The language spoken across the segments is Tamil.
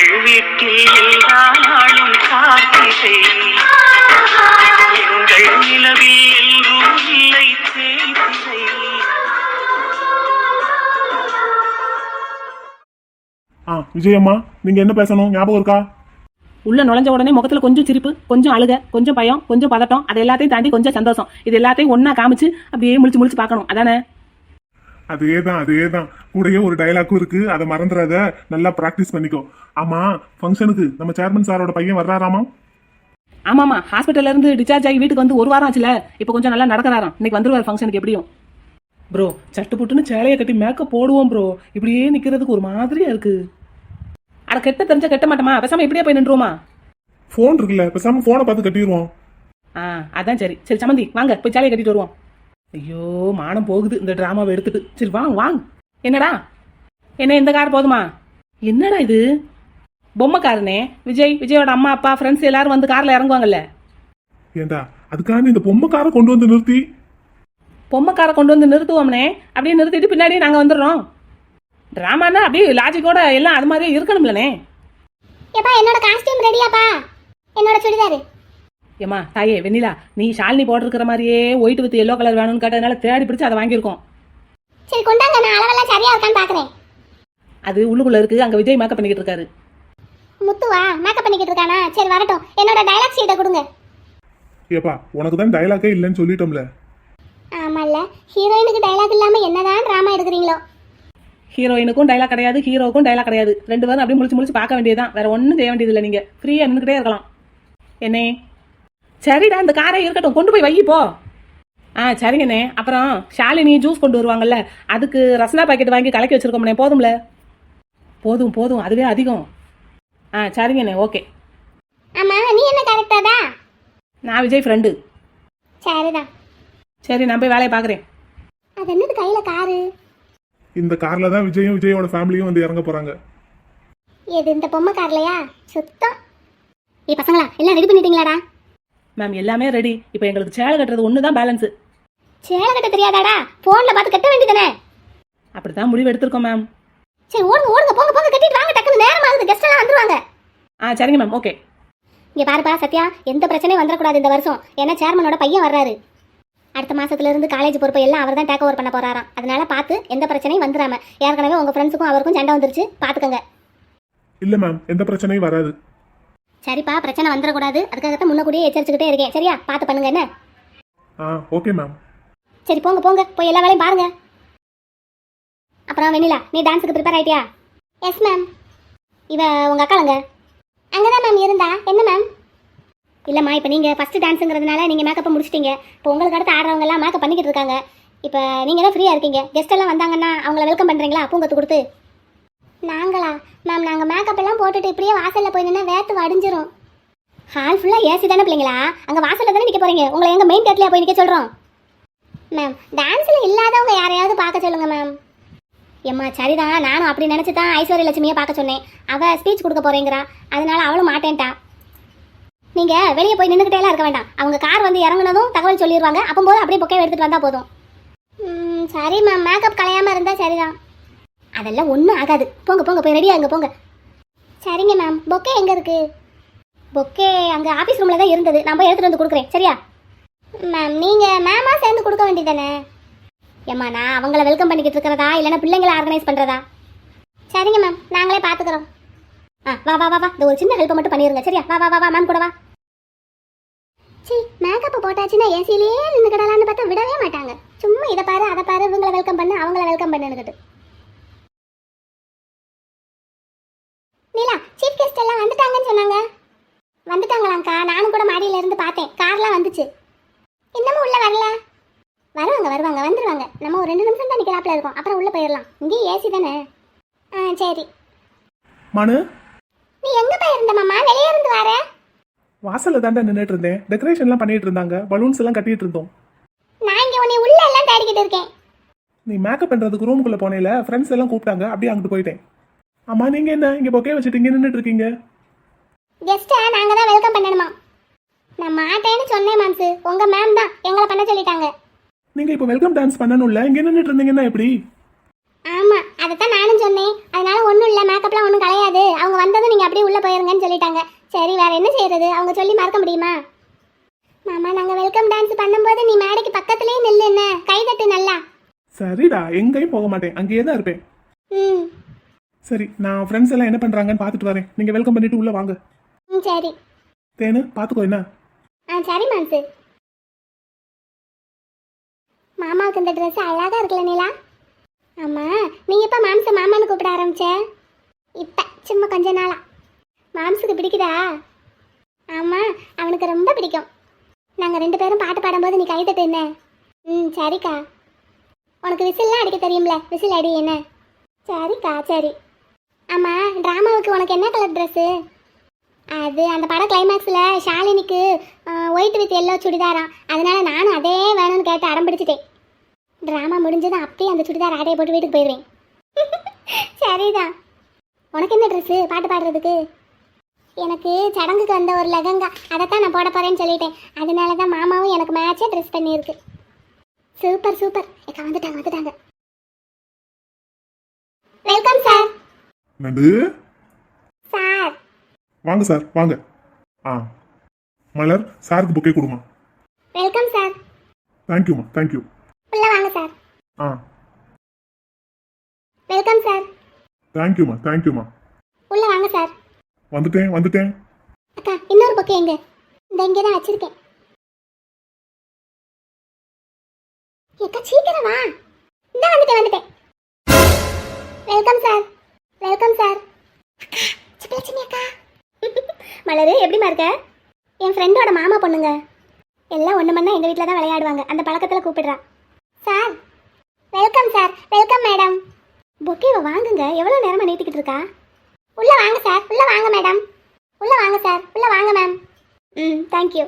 எங்கள் வீட்டில் எல்லா நாளும் காத்திரை. எங்கள் நிலவில் எல்லோரும் இல்லை தேய்திரை ஆ விஜயம்மா நீங்க என்ன பேசணும்? ஞாபகம் இருக்கா? உள்ள நுழைஞ்ச உடனே முகத்துல கொஞ்சம் சிரிப்பு கொஞ்சம் அழுக கொஞ்சம் பயம் கொஞ்சம் பதட்டம் அது எல்லாத்தையும் தாண்டி கொஞ்சம் சந்தோஷம். இது எல்லாத்தையும் ஒண்ணா காமிச்சு அப்படியே முழிச்சு முழிச்சு பார்க்கணும். அதானே? அதே தான் அதே தான் கூடயே ஒரு டயலாக்கும் இருக்கு. அதை மறந்துடாத. நல்லா ப்ராக்டிஸ் பண்ணிக்கோ. ஆமா ஃபங்க்ஷனுக்கு நம்ம சேர்மன் சாரோட பையன் வர்றாராமா? ஆமாமா ஹாஸ்பிட்டல்ல இருந்து டிஸ்சார்ஜ் ஆகி வீட்டுக்கு வந்து ஒரு வாரம் ஆச்சுல. இப்போ கொஞ்சம் நல்லா நடக்கிறாராம். இன்னைக்கு வந்துருவார் ஃபங்க்ஷனுக்கு எப்படியும். ப்ரோ சட்டு புட்டுன்னு சேலையை கட்டி மேக்கப் போடுவோம் ப்ரோ இப்படியே நிக்கிறதுக்கு ஒரு மாதிரியா இருக்கு. அட கெட்ட தெரிஞ்ச கெட்ட மாட்டோமா பேசாம இப்படியே போய் நின்றுவோமா? ஃபோன் இருக்குல்ல. பேசாம ஃபோனை பார்த்து கட்டிடுவோம் ஆ அதான் சரி. சரி சமந்தி வாங்க. போய் சேலையை கட்டிட்டு வருவோம். ஐயோ மானம் போகுது. இந்த டிராமாவை எடுத்துட்டு. சரி வாங்க வாங்க. என்னடா? என்ன இந்த கார் போதுமா? என்னடா இது? பொம்மை காருனே விஜய் விஜயோட அம்மா அப்பா ஃப்ரெண்ட்ஸ் எல்லாரும் வந்து கார்ல இறங்குவாங்கல்ல. ஏண்டா அதுக்காக இந்த பொம்மை காரை கொண்டு வந்து நிறுத்தி? பொம்மை காரை கொண்டு வந்து நிறுத்துவோம்னே. அப்படியே நிறுத்திட்டு பின்னாடியே நாங்கள் வந்துடுறோம். டிராமானா அப்படியே லாஜிக்கோட எல்லாம் அது மாதிரியே இருக்கணும்லனே ஏப்பா என்னோட காஸ்டியூம் ரெடியாப்பா என்னோட சுடிதாரு. ஏம்மா தாயே வெண்ணிலா நீ ஷாலினி போட்டிருக்கிற மாதிரியே ஒயிட் வித் எல்லோ கலர் வேணும்னு கேட்டதுனால தேடி பிடிச்சு அதை வாங்கியிருக்கோம். சரி கொண்டாங்க நான் அளவெல்லாம் சரியா இருக்கான்னு பாக்குறேன். அது உள்ளுக்குள்ள இருக்கு அங்கே விஜய் மேக்கப் பண்ணிக்கிட்டு இருக்காரு. முத்துவா மேக்கப் பண்ணிக்கிட்டு இருக்கானா? சரி வரட்டும். என்னோட டைலாக் ஷீட்டை கொடுங்க. ஏப்பா உனக்கு தான் டயலாக்கே இல்லைன்னு சொல்லிட்டோம்ல. ஆமால்ல ஹீரோயினுக்கு டைலாக் இல்லாம என்னதான் டிராமா எடுக்கிறீங்களோ? ஹீரோயினுக்கும் டைலாக் கிடையாது ஹீரோவுக்கும் டைலாக் கிடையாது. ரெண்டு பேரும் அப்படியே முடிச்சு முடிச்சு பார்க்க வேண்டியதுதான். வேற ஒன்றும் செய்ய வேண்டியதில்லை நீங்க. ஃப்ரீயா நின்றுக்கிட்டே இருக்கலாம். என்னே சரிடா இந்த காரை இருக்கட்டும் கொண்டு போய் வை போ. ஆ சரிங்கண்ணே. அப்புறம் ஷாலினி ஜூஸ் கொண்டு வருவாங்கல்ல அதுக்கு ரசனா பாக்கெட் வாங்கி கலக்கி வச்சிருக்கோம்ண்ணே போதும்ல? போதும் போதும் அதுவே அதிகம். ஆ சரிங்கண்ணே ஓகே. ஆமா நீ என்ன கரெக்டாதா நான் விஜய் ஃப்ரெண்டு சரிதான் சரி நான் போய் வேலையை பார்க்குறேன். அது என்னது கையில காரு? இந்த கார்ல தான் விஜயும் விஜயோட ஃபேமிலியும் வந்து இறங்க போறாங்க. எது இந்த பொம்மை கார்லையா சுத்தம். ஏ பசங்களா எல்லாம் ரெடி பண்ணிட்டீங்களாடா? மேம் எல்லாமே ரெடி இப்போ எங்களுக்கு சேலை கட்டுறது ஒன்று தான் பேலன்ஸு சேலை கட்ட தெரியாதாடா? போன்ல பார்த்து கட்ட வேண்டியதானே அப்படி தான் முடிவு எடுத்திருக்கோம் மேம் சரி ஓடுங்க ஓடுங்க போங்க போங்க கட்டிட்டு வாங்க டக்குனு நேரம் ஆகுது கெஸ்ட் எல்லாம் வந்துருவாங்க. ஆ சரிங்க மேம் ஓகே இங்க பாருப்பா சத்யா எந்த பிரச்சனையும் வந்துடக்கூடாது இந்த வருஷம். ஏன்னா சேர்மனோட பையன் வர்றாரு. அடுத்த மாசத்துல இருந்து காலேஜ் பொறுப்பை எல்லாம் அவர் தான் டேக் ஓவர் பண்ண போறாராம். அதனால பார்த்து எந்த பிரச்சனையும் வந்துடாம ஏற்கனவே உங்க ஃப்ரெண்ட்ஸுக்கும் அவருக்கும் சண்டை வந்துருச்சு. பாத்துக்கோங்க இல்ல மேம் எந்த பிரச்சனையும் வராது. சரிப்பா பிரச்சனை வந்துடக்கூடாது. அதுக்காகத்தான் முன்னக்கூடியே எச்சரிச்சுக்கிட்டே இருக்கேன். சரியா? பார்த்து பண்ணுங்க என்ன? ஆ ஓகே மேம். சரி போங்க போங்க. போய் எல்லா வேலையும் பாருங்க. அப்புறம் வெண்ணிலா நீ டான்ஸுக்கு ப்ரிப்பேர் ஆயிட்டியா? எஸ் மேம் இவ உங்க அக்காளுங்க? அங்கதான் மேம் இருந்தா. என்ன மேம் இல்லைம்மா இப்போ நீங்கள் ஃபஸ்ட்டு டான்ஸுங்கிறதுனால நீங்கள் மேக்கப்பை முடிச்சிட்டீங்க. இப்போ உங்களுக்கு அடுத்து ஆடுறவங்க எல்லாம் மேக்கப் பண்ணிக்கிட்டு இருக்காங்க. இப்போ நீங்கள் தான் ஃப்ரீயாக இருக்கீங்க. கெஸ்ட் எல்லாம் வந்தாங்கன்னா அவங்கள வெல்கம் பண்ணுறீங்களா பூங்கத்து கொடுத்து. நாங்களா? மேம் நாங்கள் மேக்கப் எல்லாம் போட்டுட்டு இப்படியே வாசலில் போய் நின்னா வேர்த்து வடிஞ்சிரும். ஹால் ஃபுல்லாக ஏசி தானே பிள்ளைங்களா? அங்கே வாசலில் தானே நிற்க போகிறீங்க உங்களை எங்கள் மெயின் தேட்டரில் போய் நிற்க சொல்கிறோம் மேம் டான்ஸில் இல்லாதவங்க யாரையாவது பார்க்க சொல்லுங்கள் மேம் எம்மா சரிதான் நானும் அப்படி நினச்சி தான் ஐஸ்வர்ய லட்சுமியை பார்க்க சொன்னேன். அவள் ஸ்பீச் கொடுக்க போகிறேங்கிறா அதனால அவளும் மாட்டேன்ட்டா. நீங்கள் வெளியே போய் நின்றுக்கிட்டேலாம் இருக்க வேண்டாம். அவங்க கார் வந்து இறங்குனதும் தகவல் சொல்லிடுவாங்க அப்போது அப்படியே பொக்கே எடுத்துகிட்டு வந்தால் போதும். ம், சரி மேம் மேக்கப் கலையாமல் இருந்தால் சரிதான். அதெல்லாம் ஒன்றும் ஆகாது. போங்க போங்க போய் ரெடியாக அங்கே போங்க. சரிங்க மேம் பொக்கே எங்கே இருக்குது பொக்கே அங்கே ஆஃபீஸ் ரூமில் தான் இருந்தது. நான் போய் எடுத்துகிட்டு வந்து கொடுக்குறேன். சரியா? மேம் நீங்கள் மேமாக சேர்ந்து கொடுக்க வேண்டியதானே ஏம்மா நான் அவங்கள வெல்கம் பண்ணிக்கிட்டு இருக்கிறதா? இல்லைனா பிள்ளைங்களை ஆர்கனைஸ் பண்ணுறதா சரிங்க மேம் நாங்களே பார்த்துக்குறோம் ஆ வா வா வா வா. இந்த ஒரு சின்ன ஹெல்ப்பை மட்டும் பண்ணிடுங்க சரியா? வா வா வா வா மேம் கூட வா. சி மேக்கப் போட்டாச்சுன்னா ஏசிலேயே நின்று கிடலான்னு பார்த்தா விடவே மாட்டாங்க. சும்மா இதை பாரு அதை பாரு இவங்களை வெல்கம் பண்ணு அவங்கள வெல்கம் பண்ணுன்னுக்கிட்டு நீலா சீஃப் கெஸ்ட் எல்லாம் வந்துட்டாங்கன்னு சொன்னாங்க வந்துட்டாங்களாங்க்கா நானும் கூட மாடியில இருந்து பார்த்தேன் கார்லாம் வந்துச்சு இன்னமும் உள்ள வரல வருவாங்க வருவாங்க வந்துருவாங்க நம்ம ஒரு ரெண்டு நிற்கிறாப்புல இருக்கோம். அப்புறம் உள்ள போயிடலாம் இங்கேயும் ஏசி தானே? ஆ சரி. மனு? நீ எங்க போயிருந்த மாமா? வெளியே இருந்து வர? வாசல்ல தாண்டா நின்றுட்டு இருந்தேன். டெக்கரேஷன்லாம் பண்ணிட்டு இருந்தாங்க. பலூன்ஸ் எல்லாம் கட்டிட்டு இருந்தோம். நான் இங்க உன்னை உள்ள எல்லாம் தேடிக்கிட்டு இருக்கேன். நீ மேக்கப் பண்றதுக்கு ரூமுக்குள்ள போனேல ஃப்ரெண்ட்ஸ் எல்லாம் கூப்பிட்டாங்க. அப்படியே அங்கிட்டு போயிட்டேன். அம்மா நீங்க என்ன? இங்க பொக்கே வச்சுட்டு இங்க நின்றுட்டு இருக்கீங்க. கெஸ்ட்டை நாங்க தான் வெல்கம் பண்ணணுமா? நான் மாட்டேன்னு சொன்னேன் மாம்சு. உங்க மேம் தான். எங்களை பண்ண சொல்லிட்டாங்க. நீங்க இப்போ வெல்கம் டான்ஸ் பண்ணணும்ல இங்க நின்றுட்டு இருந்தீங்கன்னா எப்படி? ஆமா அதைத்தான் நானும் சொன்னேன். அதனால ஒன்றும் இல்லை மேக்கப்லாம் ஒன்றும் கிடையாது அவங்க வந்ததும் நீங்கள் அப்படியே உள்ளே போயிருங்கன்னு சொல்லிட்டாங்க. சரி வேற என்ன செய்யறது? அவங்க சொல்லி மறக்க முடியுமா? மாமா நாங்கள் வெல்கம் டான்ஸ் பண்ணும்போது நீ மேடைக்கு பக்கத்துலேயே நில்லு என்ன? கைதட்டு நல்லா. சரிடா எங்கேயும் போக மாட்டேன். அங்கேயே தான் இருப்பேன். ம். சரி நான் ஃப்ரெண்ட்ஸ் எல்லாம் என்ன பண்றாங்கன்னு பார்த்துட்டு வரேன். நீங்க வெல்கம் பண்ணிட்டு உள்ள வாங்க. ம் சரி. தேனு பார்த்துக்கோ என்ன? ஆ சரி மாம்சு. மாமாவுக்கு இந்த ட்ரெஸ் அழகாக இருக்குல்ல நிலா? ஆமா நீ எப்போ மாம்ச மாமான்னு கூப்பிட ஆரம்பிச்ச? இப்போ சும்மா கொஞ்ச நாளா. மாம்சுக்கு பிடிக்குதா? ஆமாம் அவனுக்கு ரொம்ப பிடிக்கும். நாங்கள் ரெண்டு பேரும் பாட்டு பாடும்போது நீ கை என்ன? ம் சரிக்கா. உனக்கு விசில்லாம் அடிக்க தெரியும்ல விசில் அடி என்ன? சரிக்கா சரி. ஆமாம் ட்ராமாவுக்கு உனக்கு என்ன கலர் ட்ரெஸ்ஸு அது அந்த படம் கிளைமேக்ஸில் ஷாலினிக்கு ஒயிட் வித் எல்லோ சுடிதாரம் அதனால நானும் அதே வேணும்னு கேட்டு அடம்பிடிச்சிட்டேன் ட்ராமா முடிஞ்சதும் அப்படியே அந்த சுடிதார் ஆடையை போட்டு வீட்டுக்கு போயிடுவேன். சரிதான் உனக்கு என்ன ட்ரெஸ்ஸு பாட்டு பாடுறதுக்கு? எனக்கு சடங்குக்கு வந்த ஒரு லெகங்கா அதைத்தான் நான் போட போகிறேன்னு சொல்லிட்டேன். அதனால தான் மாமாவும் எனக்கு மேட்சே ட்ரெஸ் பண்ணியிருக்கு. Super super. ஏக்கா வந்துட்டாங்க வந்துட்டாங்க. வெல்கம் சார் நண்டு சார் வாங்க சார் வாங்க. ஆ. மலர் சாருக்கு புக்கே கொடுமா. வெல்கம் சார் தேங்க்யூமா தேங்க்யூ உள்ள வாங்க சார் ஆ. வெல்கம் சார் தேங்க்யூமா தேங்க்யூமா உள்ள வாங்க சார் வந்துட்டேன் வந்துட்டேன். அக்கா இன்னொரு பக்கம் எங்க? இந்த இங்கே தான் வச்சிருக்கேன். அக்கா சீக்கிரம் வா. இந்த வந்துட்டேன் வந்துட்டேன். வெல்கம் சார் வெல்கம் சார் அக்கா சுப்பலட்சுமி அக்கா. மலரு எப்படிமா இருக்க? என் ஃப்ரெண்டோட மாமா பொண்ணுங்க. எல்லாம் ஒன்று மணி எங்கள் வீட்டில் தான் விளையாடுவாங்க. அந்த பழக்கத்தில் கூப்பிடுறா. Sir. Welcome sir welcome madam பொக்கேவை வாங்குங்க. எவ்வளோ நேரமாக நீட்டிக்கிட்டு இருக்கா? உள்ள வாங்க சார் உள்ள வாங்க மேடம் உள்ள வாங்க சார் உள்ள வாங்க மேம் ம் தேங்க்யூ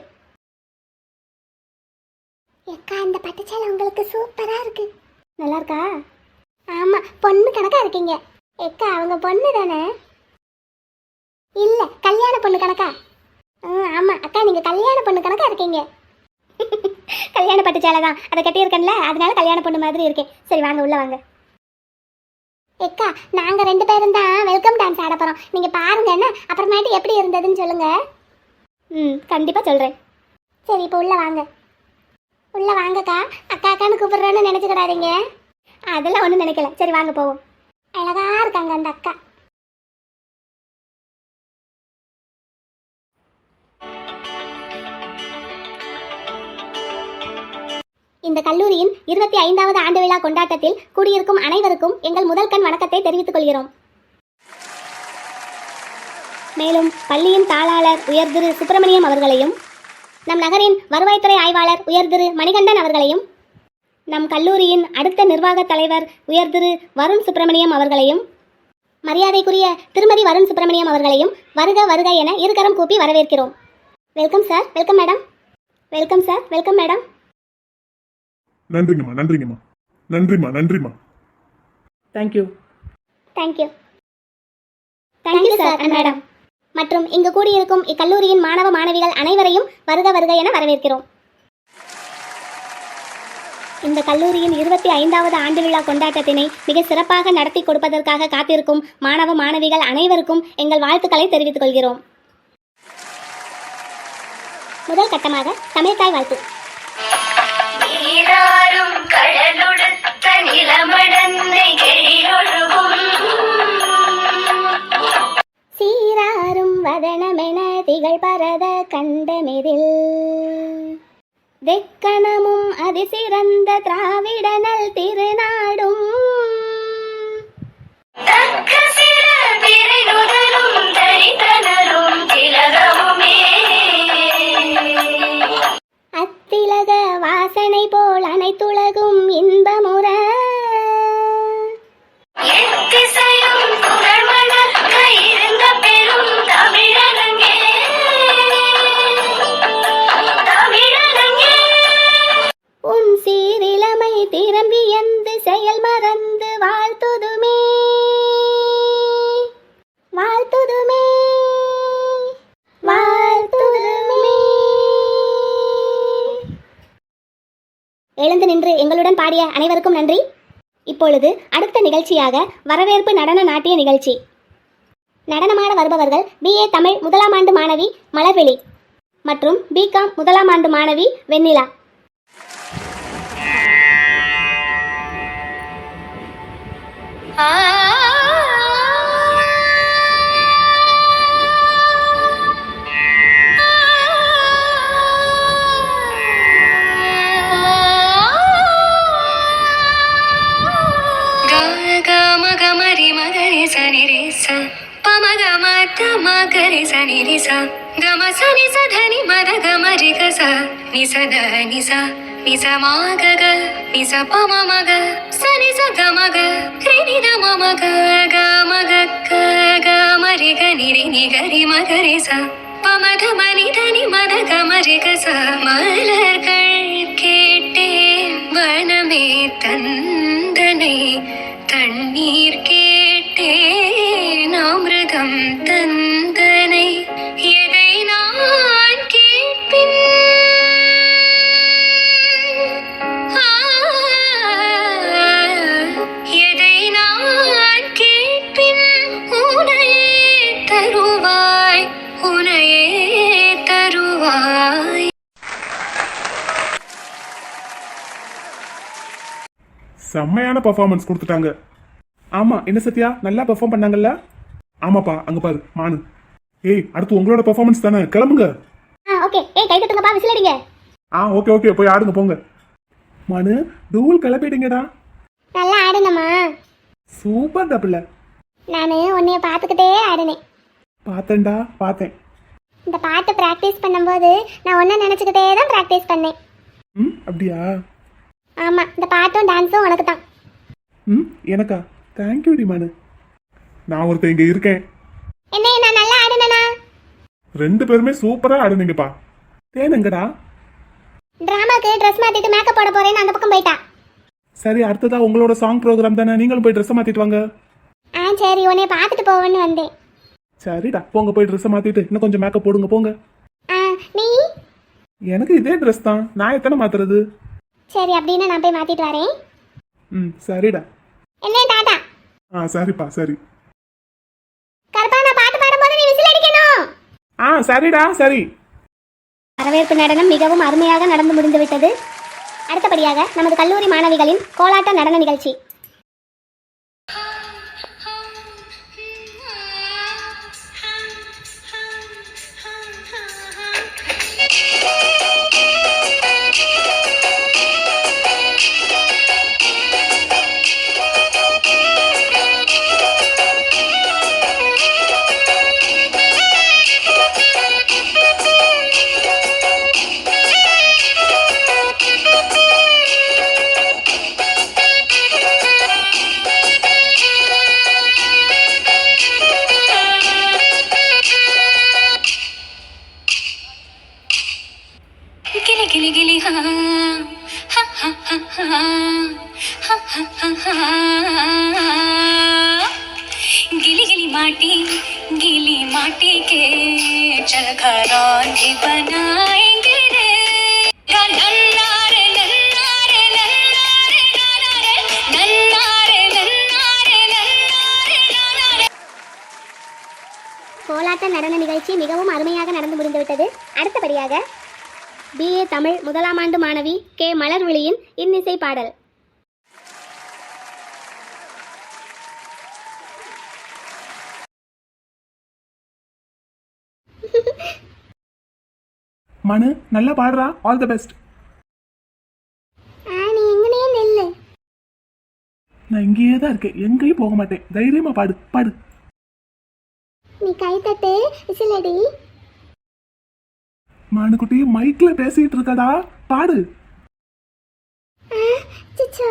எக்கா இந்த பட்டுச்சேலை உங்களுக்கு சூப்பராக இருக்கு. நல்லா இருக்கா? ஆமாம் பொண்ணு கணக்காக இருக்கீங்க. எக்கா அவங்க பொண்ணு தானே? இல்லை கல்யாண பொண்ணு கணக்கா? ம் ஆமாம் அக்கா நீங்கள் கல்யாண பொண்ணு கணக்காக இருக்கீங்க. கல்யாண பட்டு சேலை தான். அதை கட்டியிருக்கேன்ல அதனால கல்யாண பொண்ணு மாதிரி இருக்கேன். சரி வாங்க உள்ள வாங்க. எக்கா நாங்க ரெண்டு பேரும் தான் வெல்கம் டான்ஸ் ஆட போறோம். நீங்க பாருங்க என்ன அப்புறமேட்டு எப்படி இருந்ததுன்னு சொல்லுங்க. ம் கண்டிப்பா சொல்றேன். சரி இப்போ உள்ள வாங்க. உள்ள வாங்கக்கா. அக்கா அக்கான்னு கூப்பிடுறேன்னு நினைச்சுக்கிடாதீங்க. அதெல்லாம் ஒன்றும் நினைக்கல. சரி வாங்க போவோம். அழகா இருக்காங்க அந்த அக்கா. இந்த கல்லூரியின் இருபத்தி ஐந்தாவது ஆண்டு விழா கொண்டாட்டத்தில் கூடியிருக்கும் அனைவருக்கும் எங்கள் முதல் கண் வணக்கத்தை தெரிவித்துக் கொள்கிறோம். மேலும் பள்ளியின் தாளாளர் உயர் திரு சுப்பிரமணியம் அவர்களையும் நம் நகரின் வருவாய்த்துறை ஆய்வாளர் உயர் திரு மணிகண்டன் அவர்களையும் நம் கல்லூரியின் அடுத்த நிர்வாகத் தலைவர் உயர் திரு வருண் சுப்பிரமணியம் அவர்களையும் மரியாதைக்குரிய திருமதி வருண் சுப்பிரமணியம் அவர்களையும் வருக வருக என இருகரம் கூப்பி வரவேற்கிறோம். Welcome sir welcome madam welcome sir welcome madam நன்றிங்கம்மா நன்றிங்கம்மா. நன்றிம்மா நன்றிம்மா. Thank you thank you thank you sir and madam மற்றும் இங்கு கூடியிருக்கும் இக்கல்லூரியின் மாணவ மாணவிகள் அனைவரையும் வருக வருக என வரவேற்கிறோம். இந்த கல்லூரியின் இருபத்தி ஐந்தாவது ஆண்டு விழா கொண்டாட்டத்தினை மிக சிறப்பாக நடத்தி கொடுப்பதற்காக காத்திருக்கும் மாணவ மாணவிகள் அனைவருக்கும் எங்கள் வாழ்த்துக்களை தெரிவித்துக் கொள்கிறோம். முதல் கட்டமாக தமிழ்தாய் வாழ்த்து. കടലിലാരും കടലൊടുത്ത കണ്ടമിതിൽ. ദക്കണമും അതിസിറந்த ദ്രാവിടനൽ തിരുനാടും. തക്കസില പിറകുതലും திலக வாசனை போல் அனைத்துலகும் இன்பமுற. பாடிய அனைவருக்கும் நன்றி. இப்பொழுது அடுத்த நிகழ்ச்சியாக வரவேற்பு நடன நாட்டிய நிகழ்ச்சி. நடனமாட வருபவர்கள் பிஏ தமிழ் முதலாம் ஆண்டு மாணவி மலர்விழி மற்றும் பிகாம் முதலாம் ஆண்டு மாணவி வெண்ணிலா. ஆ रे सा प म ग म त म ग रे सा नि रे सा ग म सा नि सा ध नि म ध ग म रि ग सा नि सा ध नि सा नि सा म ग ग नि सा प म म ग सा नि सा ग म ग रे नि ध म म ग ग म ग ग ग म रि ग नि रे नि ग रि म ग रे सा प म ध म नि ध नि म ध ग म रि ग सा மலர்கள் கேட்டேன் வனமே தந்தனை தண்ணீர் கே மிருகம் தந்தனை எதை நான் கேட்பின். எதை நான் கேட்பின்? உனையே தருவாய் உனையே தருவாய். செம்மையான பர்ஃபார்மன்ஸ் கொடுத்துட்டாங்க. ஆமா என்ன சத்யா? நல்லா பெர்ஃபார்ம் பண்ணாங்கல்ல? ஆமாப்பா அங்க பாரு மானு. ஏய் அடுத்து உங்களோட பெர்ஃபார்மன்ஸ் தானே கிளம்புங்க. ஆ ஓகே. ஏய் கை தட்டுங்கப்பா விசில் அடிங்க ஆ ஓகே ஓகே போய் ஆடுங்க போங்க. மானு தூள் கிளப்பிட்டீங்கடா நல்லா ஆடுனம்மா சூப்பர் டபுள். நான் உன்னைய பார்த்துக்கிட்டே ஆடினேன். பார்த்தேன்டா பார்த்தேன். இந்த பாட்டு ப்ராக்டிஸ் பண்ணும்போது நான் ஒன்றை நினச்சிக்கிட்டே தான் ப்ராக்டிஸ் பண்ணேன். ம் அப்படியா? ஆமாம் இந்த பாட்டும் டான்ஸும் உனக்கு தான் ம் எனக்கா? தேங்க்யூ டி மானு. நான் ஒருத்தன் இங்க இருக்கேன். என்ன நான் நல்லா ஆடினேனா? ரெண்டு பேருமே சூப்பரா ஆடுனீங்கப்பா. தேனுங்கடா. ட்ராமாக்கு ட்ரெஸ் மாற்றிட்டு மேக்கப் போட போகிறேன்னு அந்த பக்கம் போயிட்டா. சரி அடுத்ததா உங்களோட சாங் ப்ரோக்ராம் தானே? நீங்களும் போய் ட்ரெஸ் மாத்திட்டு வாங்க. ஆ சரி உன்னைய பார்த்துட்டு போவேன்னு வந்தேன். சரிடா போங்க போய் ட்ரெஸ் மாத்திட்டு. இன்னும் கொஞ்சம் மேக்கப் போடுங்க போங்க. ஆ நீ? எனக்கு இதே ட்ரெஸ் தான். நான் எத்தனை மாத்துறது? சரி அப்படின்னு நான் போய் மாற்றிட்டு வரேன். ம் சரிடா. என்ன டாட்டா ஆ சரிப்பா சரி கருப்பா நான் பாட்டு பாடும்போது நீ விசில் அடிக்கணும் ஆ சரிடா சரி. வரவேற்பு நடனம் மிகவும் அருமையாக நடந்து முடிந்து விட்டது அடுத்தபடியாக நமது கல்லூரி மாணவிகளின் கோலாட்ட நடன நிகழ்ச்சி. கோலாட்ட நடன நிகழ்ச்சி மிகவும் அருமையாக நடந்து முடிந்துவிட்டது. அடுத்தபடியாக பிஏ தமிழ் முதலாம் ஆண்டு மாணவி கே. மலர்விழியின் இன்னிசை பாடல். மனு நல்லா பாடுறா. ஆல் தி பெஸ்ட் நான் இங்கேயே தான் இருக்கேன். எங்கேயும் போக மாட்டேன். தைரியமா பாடு பாடு. நீ கை தட்டு விசிலடி. மானுக்குட்டி மைக்ல பேசிட்டு இருக்கடா. பாடு. சிச்சா.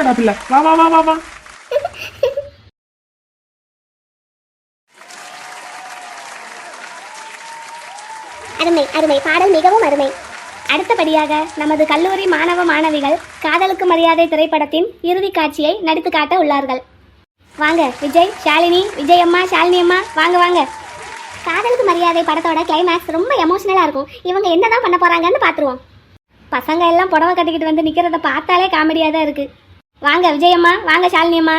அசத்திட்டடா பிள்ளை. வா வா வா வா வா. அருமை அருமை. பாடல் மிகவும் அருமை. அடுத்தபடியாக நமது கல்லூரி மாணவ மாணவிகள் காதலுக்கு மரியாதை திரைப்படத்தின் இறுதி காட்சியை நடித்து காட்ட உள்ளார்கள். வாங்க விஜய் ஷாலினி விஜய் அம்மா ஷாலினி அம்மா வாங்க வாங்க. காதலுக்கு மரியாதை படத்தோட கிளைமேக்ஸ் ரொம்ப எமோஷனலாக இருக்கும். இவங்க என்னதான் பண்ண போறாங்கன்னு பார்த்துருவோம். பசங்க எல்லாம் புடவை கட்டிக்கிட்டு வந்து நிற்கிறத பார்த்தாலே காமெடியாக தான் இருக்கு. வாங்க விஜயம்மா. வாங்க ஷாலினியம்மா.